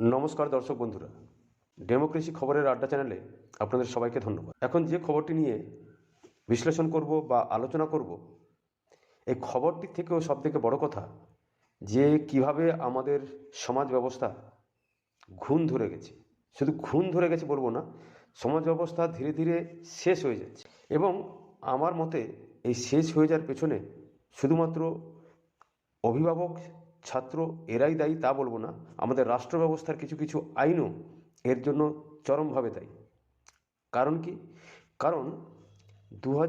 নমস্কার দর্শক বন্ধুরা। ডেমোক্রেসি খবরের আড্ডা চ্যানেলে আপনাদের সবাইকে ধন্যবাদ। এখন যে খবরটি নিয়ে বিশ্লেষণ করব বা আলোচনা করব, এই খবরটি থেকেও সবথেকে বড় কথা যে কীভাবে আমাদের সমাজ ব্যবস্থা ঘুণ ধরে গেছে। শুধু ঘুণ ধরে গেছে বলব না, সমাজ ব্যবস্থা ধীরে ধীরে শেষ হয়ে যাচ্ছে। এবং আমার মতে এই শেষ হয়ে যাওয়ার পেছনে শুধুমাত্র অভিভাবক ছাত্র এরাই দায়ী তা বলব না। আমাদের রাষ্ট্র ব্যবস্থার কিছু কিছু আইনও এর জন্য চরমভাবে দায়ী। কারণ কি? কারণ দু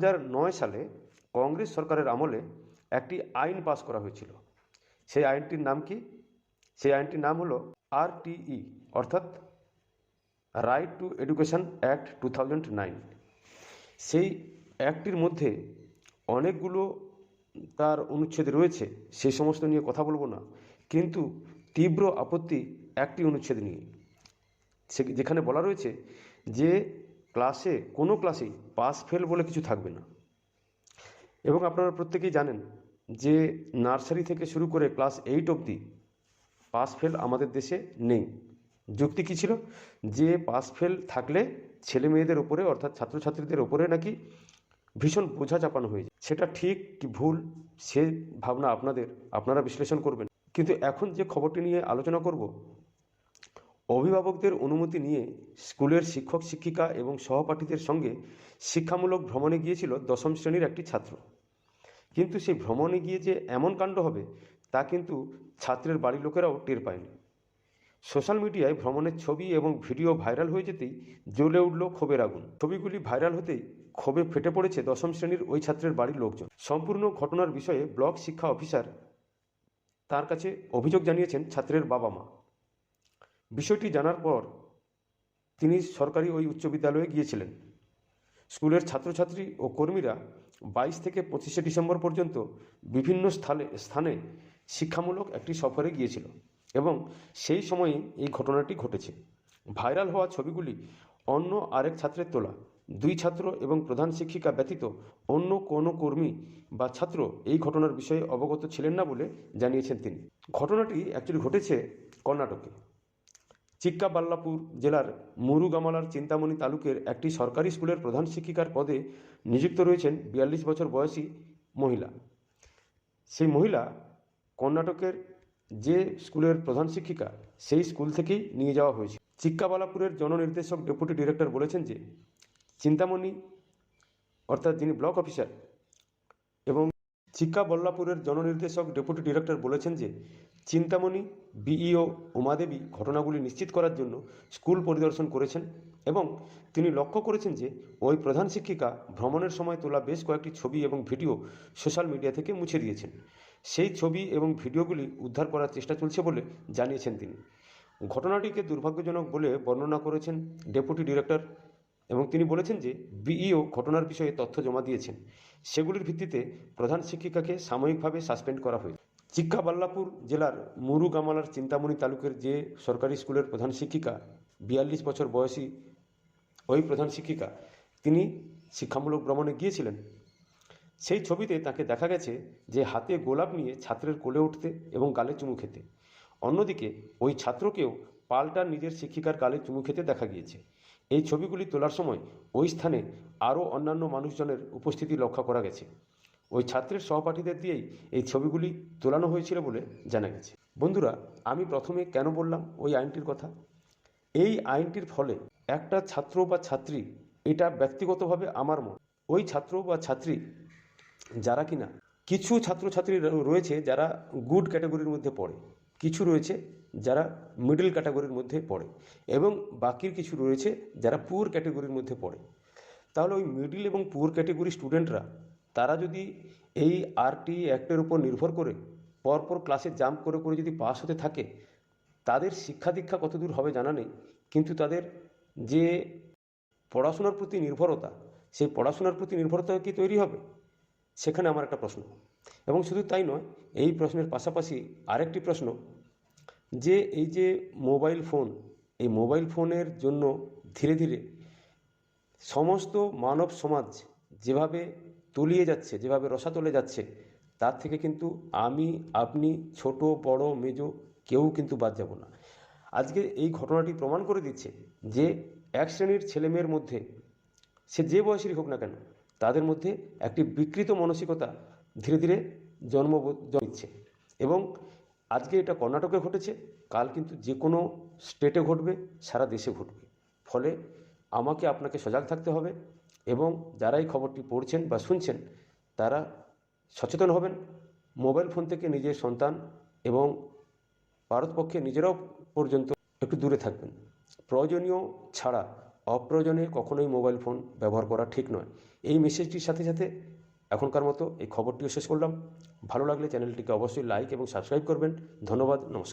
সালে কংগ্রেস সরকারের আমলে একটি আইন পাস করা হয়েছিল। সেই আইনটির নাম কি? সেই আইনটির নাম হলো আরটিই অর্থাৎ right to education act to সেই অ্যাক্টটির মধ্যে অনেকগুলো তার অনুচ্ছেদ রয়েছে, সে সমস্ত নিয়ে কথা বলব না। কিন্তু তীব্র আপত্তি একটি অনুচ্ছেদ নিয়ে। সে যেখানে বলা রয়েছে যে, ক্লাসে, কোনো ক্লাসেই পাস ফেল বলে কিছু থাকবে না। এবং আপনারা প্রত্যেকেই জানেন যে, নার্সারি থেকে শুরু করে ক্লাস এইট অবধি পাস ফেল আমাদের দেশে নেই। যুক্তি কী ছিল? যে, পাস ফেল থাকলে ছেলে মেয়েদের ওপরে, অর্থাৎ ছাত্রছাত্রীদের ওপরে নাকি ভীষণ বোঝা চাপানো হয়ে যায়। সেটা ঠিক কি ভুল? সে ভাবনা আপনাদের, আপনারা বিশ্লেষণ করবেন। কিন্তু এখন যে খবরটি নিয়ে আলোচনা করব, অভিভাবকদের অনুমতি নিয়ে স্কুলের শিক্ষক, শিক্ষিকা এবং সহপাঠীদের সঙ্গে শিক্ষামূলক ভ্রমণে গিয়েছিল দশম শ্রেণির একটি ছাত্র। কিন্তু সেই ভ্রমণে গিয়ে যে এমন কাণ্ড হবে, তা কিন্তু ছাত্রের বাড়ির লোকেরাও টের পায়নি। সোশ্যাল মিডিয়ায় ভ্রমণের ছবি এবং ভিডিও ভাইরাল হয়ে যেতেই জ্বলে উঠল ক্ষোভের আগুন। ছবিগুলি ভাইরাল হতেই ক্ষোভে ফেটে পড়েছে দশম শ্রেণির ওই ছাত্রের বাড়ির লোকজন। সম্পূর্ণ ঘটনার বিষয়ে ব্লক শিক্ষা অফিসার তার কাছে অভিযোগ জানিয়েছেন ছাত্রের বাবা মা। বিষয়টি জানার পর তিনি সরকারি ওই উচ্চ বিদ্যালয়ে গিয়েছিলেন। স্কুলের ছাত্রছাত্রী ও কর্মীরা বাইশ থেকে পঁচিশে ডিসেম্বর পর্যন্ত বিভিন্ন স্থানে স্থানে শিক্ষামূলক একটি সফরে গিয়েছিল এবং সেই সময়ে এই ঘটনাটি ঘটেছে। ভাইরাল হওয়া ছবিগুলি অন্য আরেক ছাত্রের তোলা। দুই ছাত্র এবং প্রধান শিক্ষিকা ব্যতীত অন্য কোনো কর্মী বা ছাত্র এই ঘটনার বিষয়ে অবগত ছিলেন না বলে জানিয়েছেন তিনি। ঘটনাটি অ্যাকচুয়ালি ঘটেছে কর্ণাটকে। চিক্কাবাল্লাপুর জেলার মুরুগামালার চিন্তামণি তালুকের একটি সরকারি স্কুলের প্রধান শিক্ষিকার পদে নিযুক্ত রয়েছেন বিয়াল্লিশ বছর বয়সী মহিলা। সেই মহিলা কর্ণাটকের যে স্কুলের প্রধান শিক্ষিকা, সেই স্কুল থেকেই নিয়ে যাওয়া হয়েছে। চিক্কাবালাপুরের জননির্দেশক ডেপুটি ডিরেক্টর বলেছেন যে চিন্তামণি, অর্থাৎ যিনি ব্লক অফিসার এবং শিক্ষা বল্লাপুরের জননির্দেশক, ডেপুটি ডিরেক্টর বলেছেন যে, চিন্তামণি, বিইও উমাদেবী ঘটনাগুলি নিশ্চিত করার জন্য স্কুল পরিদর্শন করেছেন এবং তিনি লক্ষ্য করেছেন যে, ওই প্রধান শিক্ষিকা ভ্রমণের সময় তোলা বেশ কয়েকটি ছবি এবং ভিডিও সোশ্যাল মিডিয়া থেকে মুছে দিয়েছেন। সেই ছবি এবং ভিডিওগুলি উদ্ধার করার চেষ্টা চলছে বলে জানিয়েছেন তিনি। ঘটনাটিকে দুর্ভাগ্যজনক বলে বর্ণনা করেছেন ডেপুটি ডিরেক্টর এবং তিনি বলেছেন যে বিইও ঘটনার বিষয়ে তথ্য জমা দিয়েছেন। সেগুলির ভিত্তিতে প্রধান শিক্ষিকাকে সাময়িকভাবে সাসপেন্ড করা হয়েছে। চিক্কাবাল্লাপুর জেলার মুরুগামালার চিন্তামণি তালুকের যে সরকারি স্কুলের প্রধান শিক্ষিকা, বিয়াল্লিশ বছর বয়সী ওই প্রধান শিক্ষিকা, তিনি শিক্ষামূলক ভ্রমণে গিয়েছিলেন। সেই ছবিতে তাকে দেখা গেছে যে হাতে গোলাপ নিয়ে ছাত্রের কোলে উঠতে এবং গালে চুমু খেতে। অন্যদিকে ওই ছাত্রকেও পাল্টা নিজের শিক্ষিকার গালে চুমু খেতে দেখা গিয়েছে। এই ছবিগুলি তোলার সময় ওই স্থানে আরও অন্যান্য মানুষজনের উপস্থিতি লক্ষ্য করা গেছে। ওই ছাত্রের সহপাঠীদের দিয়েই এই ছবিগুলি তোলানো হয়েছিল বলে জানা গেছে। বন্ধুরা, আমি প্রথমে কেন বললাম ওই আইনটির কথা? এই আইনটির ফলে একটা ছাত্র বা ছাত্রী, এটা ব্যক্তিগতভাবে আমার মত, ওই ছাত্র বা ছাত্রী যারা কিনা কিছু ছাত্রছাত্রী রয়েছে যারা গুড ক্যাটাগরির মধ্যে পড়ে। কিছু রয়েছে যারা মিডল ক্যাটাগরির মধ্যে পড়ে এবং বাকির কিছু রয়েছে যারা পুয়ার ক্যাটাগরির মধ্যে পড়ে। তাহলে ওই মিডল এবং পুয়ার ক্যাটাগরি স্টুডেন্টরা তারা যদি এই আরটি অ্যাক্টের উপর নির্ভর করে, পরপর ক্লাসে জাম্প করে করে যদি পাস হতে থাকে, তাদের শিক্ষা দীক্ষা কতদূর হবে জানা নেই। কিন্তু তাদের যে পড়াশোনার প্রতি নির্ভরতা, সেই পড়াশোনার প্রতি নির্ভরতা কি তৈরি হবে? সেখানে আমার একটা প্রশ্ন। এবং শুধু তাই নয়, এই প্রশ্নের পাশাপাশি আরেকটি প্রশ্ন যে এই যে মোবাইল ফোন, এই মোবাইল ফোনের জন্য ধীরে ধীরে সমস্ত মানব সমাজ যেভাবে তলিয়ে যাচ্ছে, যেভাবে রসাতলে যাচ্ছে, তার থেকে কিন্তু আমি, আপনি, ছোট, বড়, মেজো কেউ কিন্তু বাদ যাব না। আজকে এই ঘটনাটি প্রমাণ করে দিচ্ছে যে এক শ্রেণির ছেলেমেয়ের মধ্যে, সে যে বয়সেরই হোক না কেন, তাদের মধ্যে একটি বিকৃত মানসিকতা ধীরে ধীরে জন্ম জন্মিচ্ছে। এবং আজকে এটা কর্ণাটকে ঘটেছে, কাল কিন্তু যে কোনো স্টেটে ঘটবে, সারা দেশে ঘটবে। ফলে আমাকে আপনাকে সজাগ থাকতে হবে এবং যারা এই খবরটি পড়ছেন বা শুনছেন, তারা সচেতন হবেন। মোবাইল ফোন থেকে নিজের সন্তান এবং ভারতপক্ষে নিজেরাও পর্যন্ত একটু দূরে থাকবেন। প্রয়োজনীয় ছাড়া অপ্রয়োজনে কখনোই মোবাইল ফোন ব্যবহার করা ঠিক নয়। এই মেসেজটির সাথে সাথে এখনকার মতো এই খবরটিও শেষ করলাম। ভালো লাগলে চ্যানেলটিকে অবশ্যই লাইক এবং সাবস্ক্রাইব করবেন। ধন্যবাদ, নমস্কার।